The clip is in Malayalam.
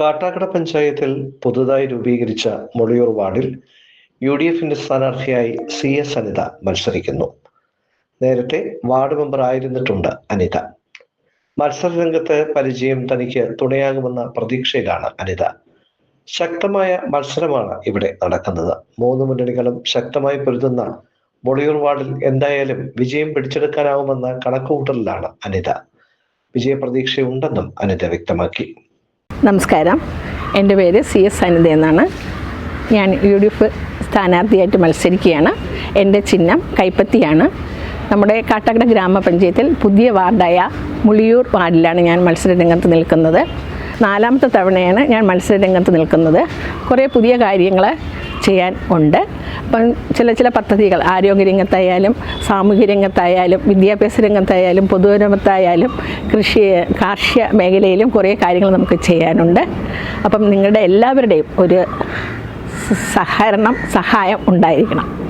കാട്ടാക്കട പഞ്ചായത്തിൽ പുതുതായി രൂപീകരിച്ച മുളിയൂർ വാർഡിൽ യു ഡി എഫിന്റെ സ്ഥാനാർത്ഥിയായി സി എസ് അനിത മത്സരിക്കുന്നു. നേരത്തെ വാർഡ് മെമ്പർ ആയിരുന്നിട്ടുണ്ട് അനിത. മത്സര രംഗത്ത് പരിചയം തനിക്ക് തുണയാകുമെന്ന പ്രതീക്ഷയിലാണ് അനിത. ശക്തമായ മത്സരമാണ് ഇവിടെ നടക്കുന്നത്. മൂന്ന് മുന്നണികളും ശക്തമായി പൊരുതുന്ന മുളിയൂർ വാർഡിൽ എന്തായാലും വിജയം പിടിച്ചെടുക്കാനാവുമെന്ന കണക്കുകൂട്ടലിലാണ് അനിത. വിജയപ്രതീക്ഷയുണ്ടെന്നും അനിത വ്യക്തമാക്കി. നമസ്കാരം. എന്റെ പേര് സി എസ് അനിത എന്നാണ്. ഞാൻ യു ഡി എഫ് സ്ഥാനാർത്ഥിയായിട്ട് മത്സരിക്കുകയാണ്. എന്റെ ചിഹ്നം കൈപ്പത്തിയാണ്. നമ്മുടെ കാട്ടാക്കട ഗ്രാമപഞ്ചായത്തിൽ പുതിയ വാർഡായ മുളിയൂർ വാർഡിലാണ് ഞാൻ മത്സരരംഗത്ത് നിൽക്കുന്നത്. നാലാമത്തെ തവണയാണ് ഞാൻ മത്സരരംഗത്ത് നിൽക്കുന്നത്. കുറേ പുതിയ കാര്യങ്ങൾ ചെയ്യാൻ ഉണ്ട്. അപ്പം ചില ചില പദ്ധതികൾ ആരോഗ്യ രംഗത്തായാലും സാമൂഹ്യ രംഗത്തായാലും വിദ്യാഭ്യാസ രംഗത്തായാലും പൊതുരംഗത്തായാലും കൃഷി കാർഷിക മേഖലയിലും കുറേ കാര്യങ്ങൾ നമുക്ക് ചെയ്യാനുണ്ട്. അപ്പം നിങ്ങളുടെ എല്ലാവരുടെയും ഒരു സഹകരണം സഹായം ഉണ്ടായിരിക്കണം.